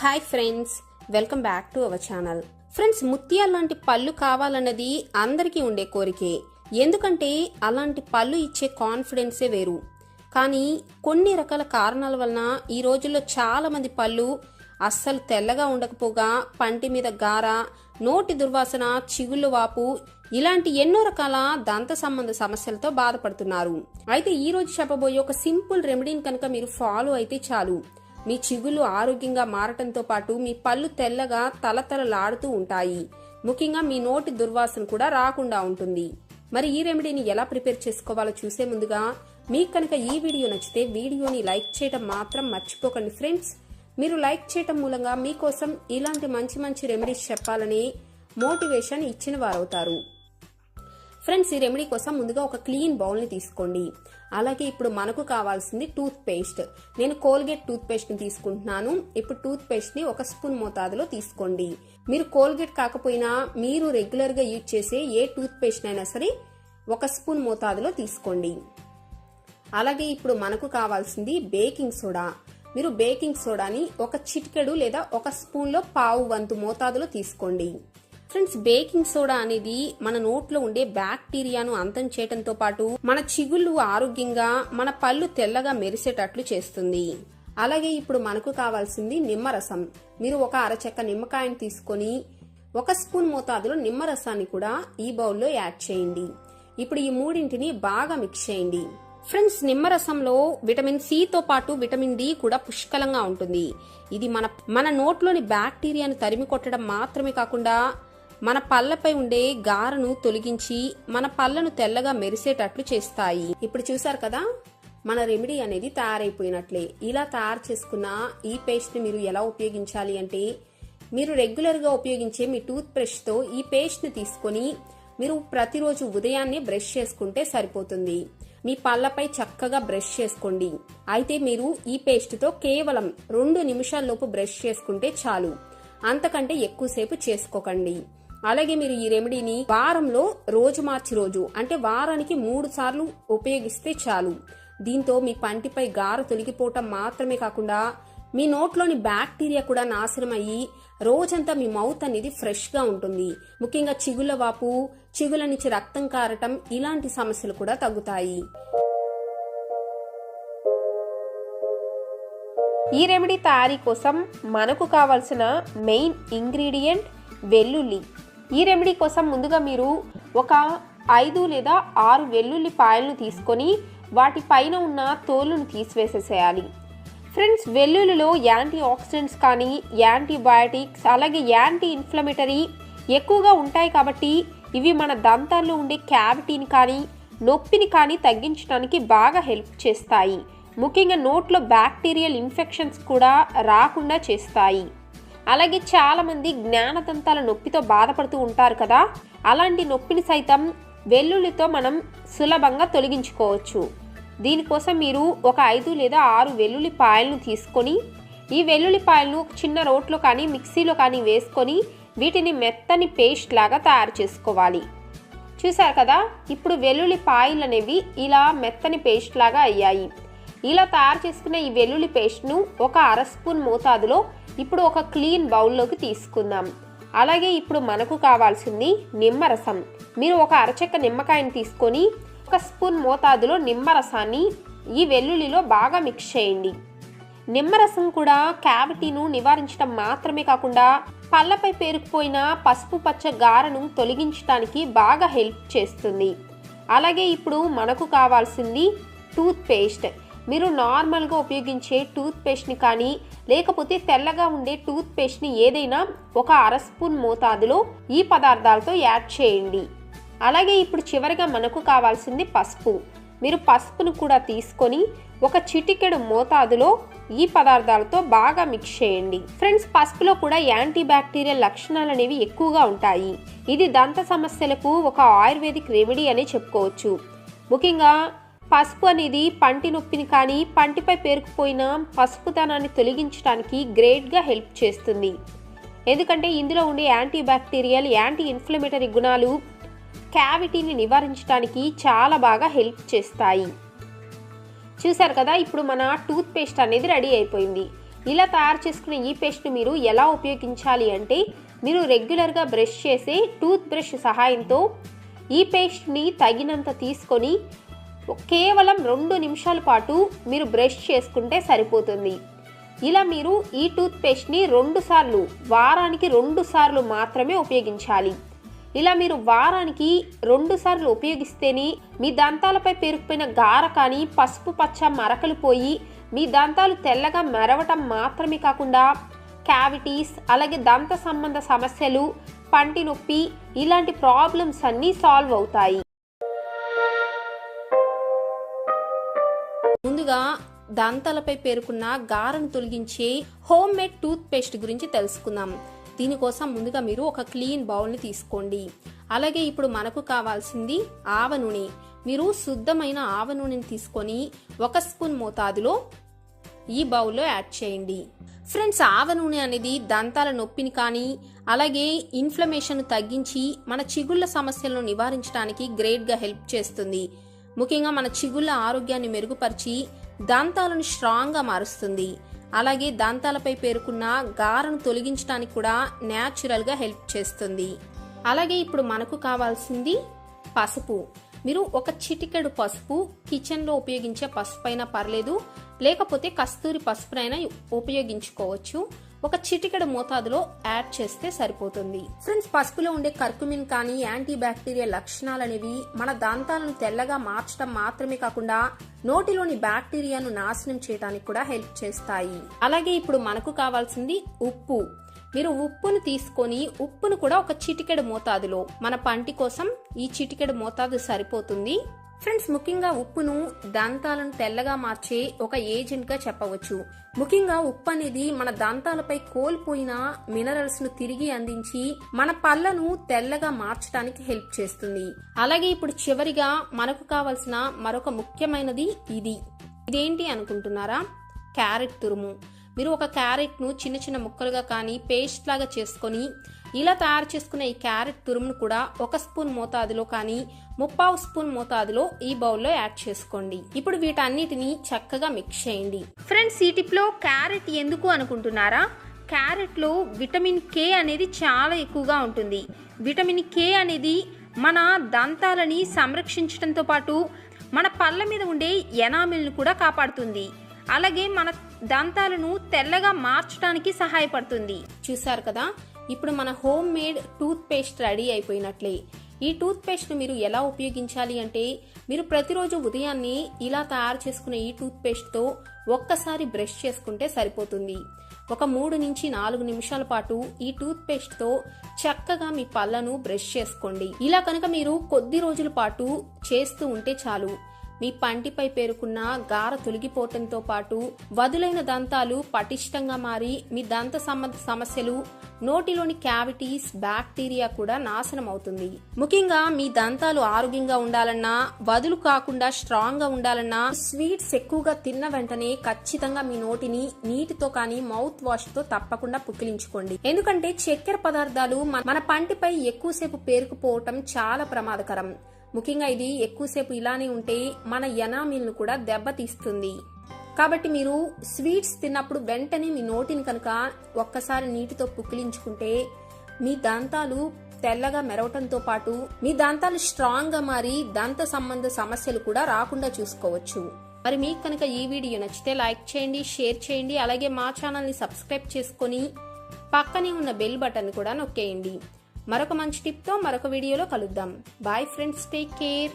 Hi friends welcome back to our channel friends ముత్యాల లాంటి పళ్ళు కావాలన్నది అందరికీ ఉండే కోరికే. ఎందుకంటే అలాంటి పళ్ళు ఇచ్చే కాన్ఫిడెన్సే వేరు. కానీ కొన్ని రకాల కారణాల వలన ఈ రోజుల్లో చాలామంది పళ్ళు అస్సలు తెల్లగా ఉండకపోగా పంటి మీద గార నోటి దుర్వాసన చిగుళ్ళు వాపు ఇలాంటి ఎన్నో రకాల దంత సంబంధ సమస్యలతో బాధపడుతున్నారు. అయితే ఈ రోజు చెప్పబోయే ఒక సింపుల్ రెమెడీని కనుక మీరు ఫాలో అయితే చాలు. మీ చిగులు ఆరోగ్యంగా మారటంతో పాటు మీ పళ్ళు తెల్లగా తలతలలాడుతూ ఉంటాయి. ముఖ్యంగా మీ నోటి దుర్వాసన కూడా రాకుండా ఉంటుంది. మరి ఈ రెమెడీని ఎలా ప్రిపేర్ చేసుకోవాలో చూసే ముందుగా మీకు కనుక ఈ వీడియో నచ్చితే వీడియోని లైక్ చేయడం మాత్రం మర్చిపోకండి ఫ్రెండ్స్. మీరు లైక్ చేయటం మూలంగా మీకోసం ఇలాంటి మంచి మంచి రెమెడీస్ చెప్పాలని మోటివేషన్ ఇచ్చిన వారవుతారు. ఫ్రెండ్స్ ఈ రెమెడీ కోసం ముందుగా ఒక క్లీన్ బౌల్ని తీసుకోండి. అలాగే ఇప్పుడు మనకు కావాల్సింది టూత్ పేస్ట్ నేను కోల్గేట్ టూత్ పేస్ట్ని తీసుకుంటున్నాను. ఇప్పుడు టూత్ పేస్ట్ని ఒక స్పూన్ మోతాదులో తీసుకోండి. మీరు కోల్గేట్ కాకపోయినా మీరు రెగ్యులర్గా యూజ్ చేసే ఏ టూత్ పేస్ట్ అయినా సరే ఒక స్పూన్ మోతాదులో తీసుకోండి. అలాగే ఇప్పుడు మనకు కావాల్సింది బేకింగ్ సోడా. మీరు బేకింగ్ సోడాని ఒక చిటికెడు లేదా ఒక స్పూన్లో పావు వంతు మోతాదులో తీసుకోండి. ఫ్రెండ్స్ బేకింగ్ సోడా అనేది మన నోట్లో ఉండే బ్యాక్టీరియాను అంతం చేయడంతో పాటు మన చిగుళ్ళు ఆరోగ్యంగా మన పళ్ళు తెల్లగా మెరిసేటట్లు చేస్తుంది. అలాగే ఇప్పుడు మనకు కావాల్సింది నిమ్మరసం. మీరు ఒక అరచెక్క నిమ్మకాయను తీసుకొని ఒక స్పూన్ మోతాదులో నిమ్మరసాన్ని కూడా ఈ బౌల్లో యాడ్ చేయండి. ఇప్పుడు ఈ మూడింటిని బాగా మిక్స్ చేయండి. ఫ్రెండ్స్ నిమ్మరసంలో విటమిన్ సితో పాటు విటమిన్ డి కూడా పుష్కలంగా ఉంటుంది. ఇది మన మన నోట్లోని బ్యాక్టీరియాను తరిమి కొట్టడం మాత్రమే కాకుండా మన పళ్ళపై ఉండే గారను తొలగించి మన పళ్ళను తెల్లగా మెరిసేటట్లు చేస్తాయి. ఇప్పుడు చూసారు కదా? మన రెమెడీ అనేది తయారైపోయినట్లే. ఇలా తయారు చేసుకున్న ఈ పేస్ట్ని మీరు ఎలా ఉపయోగించాలి అంటే మీరు రెగ్యులర్గా ఉపయోగించే మీ టూత్ బ్రష్తో ఈ పేస్ట్ని తీసుకొని మీరు ప్రతిరోజు ఉదయాన్నే బ్రష్ చేసుకుంటే సరిపోతుంది. మీ పళ్ళపై చక్కగా బ్రష్ చేసుకోండి. అయితే మీరు ఈ పేస్ట్తో కేవలం రెండు నిమిషాల్లోపు బ్రష్ చేసుకుంటే చాలు. అంతకంటే ఎక్కువసేపు చేసుకోకండి. అలాగే మీరు ఈ రెమెడీని వారంలో రోజు మార్చి రోజు అంటే వారానికి మూడు సార్లు ఉపయోగిస్తే చాలు. దీంతో మీ పంటిపై గార తొలగిపోవటం మాత్రమే కాకుండా మీ నోట్లోని బ్యాక్టీరియా కూడా నాశనం అయ్యి రోజంతా మీ మౌత్ అనేది ఫ్రెష్గా ఉంటుంది. ముఖ్యంగా చిగుళ్ళ వాపు చిగుల నుంచి రక్తం కారటం ఇలాంటి సమస్యలు కూడా తగ్గుతాయి. ఈ రెమెడీ తయారీ కోసం మనకు కావాల్సిన మెయిన్ ఇంగ్రీడియంట్ వెల్లుల్లి. ఈ రెమెడీ కోసం ముందుగా మీరు ఒక ఐదు లేదా ఆరు వెల్లుల్లి పాయలను తీసుకొని వాటి పైన ఉన్న తోలును తీసివేసేసేయాలి. ఫ్రెండ్స్ వెల్లుల్లిలో యాంటీ ఆక్సిడెంట్స్ కానీ యాంటీబయాటిక్స్ అలాగే యాంటీ ఇన్ఫ్లమేటరీ ఎక్కువగా ఉంటాయి కాబట్టి ఇవి మన దంతాల్లో ఉండే క్యావిటీని కానీ నొప్పిని కానీ తగ్గించడానికి బాగా హెల్ప్ చేస్తాయి. ముఖ్యంగా నోట్లో బ్యాక్టీరియల్ ఇన్ఫెక్షన్స్ కూడా రాకుండా చేస్తాయి. అలాగే చాలామంది జ్ఞానదంతాల నొప్పితో బాధపడుతూ ఉంటారు కదా. అలాంటి నొప్పిని సైతం వెల్లుల్లితో మనం సులభంగా తొలగించుకోవచ్చు. దీనికోసం మీరు ఒక ఐదు లేదా ఆరు వెల్లుల్లిపాయలను తీసుకొని ఈ వెల్లుల్లిపాయలను చిన్న రోట్లో కానీ మిక్సీలో కానీ వేసుకొని వీటిని మెత్తని పేస్ట్ లాగా తయారు చేసుకోవాలి. చూసారు కదా ఇప్పుడు వెల్లుల్లి పాయలు అనేవి ఇలా మెత్తని పేస్ట్ లాగా అయ్యాయి. ఇలా తయారు చేసుకున్న ఈ వెల్లుల్లి పేస్ట్ను ఒక అర స్పూన్ మోతాదులో ఇప్పుడు ఒక క్లీన్ బౌల్లోకి తీసుకుందాం. అలాగే ఇప్పుడు మనకు కావాల్సింది నిమ్మరసం. మీరు ఒక అరచెక్క నిమ్మకాయని తీసుకొని ఒక స్పూన్ మోతాదులో నిమ్మరసాన్ని ఈ వెల్లుల్లిలో బాగా మిక్స్ చేయండి. నిమ్మరసం కూడా క్యావిటీను నివారించడం మాత్రమే కాకుండా పళ్ళపై పేరుకుపోయిన పసుపు పచ్చ గారను తొలగించడానికి బాగా హెల్ప్ చేస్తుంది. అలాగే ఇప్పుడు మనకు కావాల్సింది టూత్ పేస్ట్ మీరు నార్మల్గా ఉపయోగించే టూత్ పేస్ట్ని కానీ లేకపోతే తెల్లగా ఉండే టూత్ పేస్ట్ని ఏదైనా ఒక అర స్పూన్ మోతాదులో ఈ పదార్థాలతో యాడ్ చేయండి. అలాగే ఇప్పుడు చివరిగా మనకు కావాల్సింది పసుపు. మీరు పసుపును కూడా తీసుకొని ఒక చిటికెడు మోతాదులో ఈ పదార్థాలతో బాగా మిక్స్ చేయండి. ఫ్రెండ్స్ పసుపులో కూడా యాంటీ బ్యాక్టీరియల్ లక్షణాలు అనేవి ఎక్కువగా ఉంటాయి. ఇది దంత సమస్యలకు ఒక ఆయుర్వేదిక్ రెమెడీ అని చెప్పుకోవచ్చు. ముఖ్యంగా పసుపు అనేది పంటి నొప్పిని కానీ పంటిపై పేరుకుపోయిన పసుపుతనాన్ని తొలగించడానికి గ్రేట్గా హెల్ప్ చేస్తుంది. ఎందుకంటే ఇందులో ఉండే యాంటీ బ్యాక్టీరియల్ యాంటీ ఇన్ఫ్లమేటరీ గుణాలు క్యావిటీని నివారించడానికి చాలా బాగా హెల్ప్ చేస్తాయి. చూసారు కదా ఇప్పుడు మన టూత్ పేస్ట్ అనేది రెడీ అయిపోయింది. ఇలా తయారు చేసుకునే ఈ పేస్ట్ని మీరు ఎలా ఉపయోగించాలి అంటే మీరు రెగ్యులర్గా బ్రష్ చేసే టూత్ బ్రష్ సహాయంతో ఈ పేస్ట్ని తగినంత తీసుకొని కేవలం రెండు నిమిషాల పాటు మీరు బ్రష్ చేసుకుంటే సరిపోతుంది. ఇలా మీరు ఈ టూత్పేస్ట్ని రెండు సార్లు వారానికి రెండు సార్లు మాత్రమే ఉపయోగించాలి. ఇలా మీరు వారానికి రెండు సార్లు ఉపయోగిస్తేనే మీ దంతాలపై పేరుకుపోయిన గార కానీ పసుపు పచ్చ మరకలు పోయి మీ దంతాలు తెల్లగా మెరవటం మాత్రమే కాకుండా క్యావిటీస్ అలాగే దంత సంబంధ సమస్యలు పంటి నొప్పి ఇలాంటి ప్రాబ్లమ్స్ అన్నీ సాల్వ్ అవుతాయి. ముందుగా దంతాలపై పేరుకున్న గారను తొలగించే హోమ్ మేడ్ టూత్ పేస్ట్ గురించి తెలుసుకుందాం. దీనికోసం ముందుగా మీరు ఒక క్లీన్ బౌల్ని తీసుకోండి. అలాగే ఇప్పుడు మనకు కావాల్సింది ఆవ నూనె. మీరు శుద్ధమైన ఆవ నూనెని తీసుకొని ఒక స్పూన్ మోతాదులో ఈ బౌల్లో యాడ్ చేయండి. ఫ్రెండ్స్ ఆవ నూనె అనేది దంతాల నొప్పిని కానీ అలాగే ఇన్ఫ్లమేషన్ తగ్గించి మన చిగుళ్ళ సమస్యలను నివారించడానికి గ్రేట్గా హెల్ప్ చేస్తుంది. ముఖ్యంగా మన చిగుళ్ళ ఆరోగ్యాన్ని మెరుగుపరిచి దంతాలను స్ట్రాంగ్గా మారుస్తుంది. అలాగే దంతాలపై పేరుకున్న గారను తొలగించడానికి కూడా న్యాచురల్గా హెల్ప్ చేస్తుంది. అలాగే ఇప్పుడు మనకు కావాల్సింది పసుపు. మీరు ఒక చిటికెడు పసుపు కిచెన్లో ఉపయోగించే పసుపు అయినా పర్లేదు లేకపోతే కస్తూరి పసుపునైనా ఉపయోగించుకోవచ్చు. ఒక చిటికెడు మోతాదులో యాడ్ చేస్తే సరిపోతుంది. ఫ్రెండ్స్ పసుపులో ఉండే కర్కుమిన్ కానీ యాంటీ బ్యాక్టీరియా లక్షణాలు అనేవి మన దంతాలను తెల్లగా మార్చడం మాత్రమే కాకుండా నోటిలోని బ్యాక్టీరియాను నాశనం చేయడానికి కూడా హెల్ప్ చేస్తాయి. అలాగే ఇప్పుడు మనకు కావాల్సింది ఉప్పు. మీరు ఉప్పును తీసుకొని ఉప్పును కూడా ఒక చిటికెడు మోతాదులో మన పంటి కోసం ఈ చిటికెడు మోతాదు సరిపోతుంది. ఫ్రెండ్స్ ముఖ్యంగా ఉప్పును దంతాలను తెల్లగా మార్చే ఒక ఏజెంట్గా చెప్పవచ్చు. ముఖ్యంగా ఉప్పు అనేది మన దంతాలపై కోల్పోయిన మినరల్స్ను తిరిగి అందించి మన పళ్ళను తెల్లగా మార్చడానికి హెల్ప్ చేస్తుంది. అలాగే ఇప్పుడు చివరిగా మనకు కావలసిన మరొక ముఖ్యమైనది ఇది. ఇదేంటి అనుకుంటున్నారా? క్యారెట్ తురుము. మీరు ఒక క్యారెట్ను చిన్న చిన్న ముక్కలుగా కానీ పేస్ట్ లాగా చేసుకొని ఇలా తయారు చేసుకున్న ఈ క్యారెట్ తురుమును కూడా ఒక స్పూన్ మోతాదులో కానీ ముప్పావు స్పూన్ మోతాదులో ఈ బౌల్లో యాడ్ చేసుకోండి. ఇప్పుడు వీటన్నిటిని చక్కగా మిక్స్ చేయండి. ఫ్రెండ్స్ ఈ టిప్లో క్యారెట్ ఎందుకు అనుకుంటున్నారా? క్యారెట్లో విటమిన్ కే అనేది చాలా ఎక్కువగా ఉంటుంది. విటమిన్ కే అనేది మన దంతాలని సంరక్షించడంతో పాటు మన పళ్ళ మీద ఉండే ఎనామిల్ను కూడా కాపాడుతుంది. అలాగే మన దంతాలను తెల్లగా మార్చడానికి సహాయపడుతుంది. చూసారు కదా? ఇప్పుడు మన homemade toothpaste ready అయిపోయినట్లే. ఈ టూత్పేస్ట్ని మీరు ఎలా ఉపయోగించాలి అంటే మీరు ప్రతిరోజు ఉదయాన్నే ఇలా తయారు చేసుకునే ఈ టూత్ పేస్ట్తో ఒక్కసారి బ్రష్ చేసుకుంటే సరిపోతుంది. ఒక మూడు నుంచి నాలుగు నిమిషాల పాటు ఈ టూత్ పేస్ట్తో చక్కగా మీ పళ్ళను బ్రష్ చేసుకోండి. ఇలా కనుక మీరు కొద్ది రోజుల పాటు చేస్తూ ఉంటే చాలు. మీ పంటిపై పేరుకున్న గార తొలగిపోవటంతో పాటు వదులైన దంతాలు పటిష్టంగా మారి మీ దంత సంబంధ సమస్యలు నోటిలోని క్యావిటీస్ బ్యాక్టీరియా కూడా నాశనం అవుతుంది ముఖ్యంగా మీ దంతాలు ఆరోగ్యంగా ఉండాలన్నా వదులు కాకుండా స్ట్రాంగ్గా ఉండాలన్నా స్వీట్స్ ఎక్కువగా తిన్న వెంటనే ఖచ్చితంగా మీ నోటిని నీటితో కానీ మౌత్ వాష్తో తప్పకుండా పుక్కిలించుకోండి. ఎందుకంటే చక్కెర పదార్థాలు మన- మన పంటిపై ఎక్కువసేపు పేరుకుపోవటం చాలా ప్రమాదకరం. ముఖ్యంగా ఇది ఎక్కువసేపు ఇలానే ఉంటే మన ఎనామిల్ను కూడా దెబ్బతీస్తుంది. కాబట్టి మీరు స్వీట్స్ తిన్నప్పుడు వెంటనే మీ నోటిని కనుక ఒక్కసారి నీటితో పుక్కిలించుకుంటే మీ దంతాలు తెల్లగా మెరవటంతో పాటు మీ దంతాలు స్ట్రాంగ్గా మారి దంత సంబంధ సమస్యలు కూడా రాకుండా చూసుకోవచ్చు. మరి మీకు కనుక ఈ వీడియో నచ్చితే లైక్ చేయండి షేర్ చేయండి అలాగే మా ఛానల్ని సబ్స్క్రైబ్ చేసుకొని పక్కనే ఉన్న బెల్ బటన్ కూడా నొక్కేయండి. మరొక మంచి టిప్తో మరొక వీడియోలో కలుద్దాం. Bye friends take care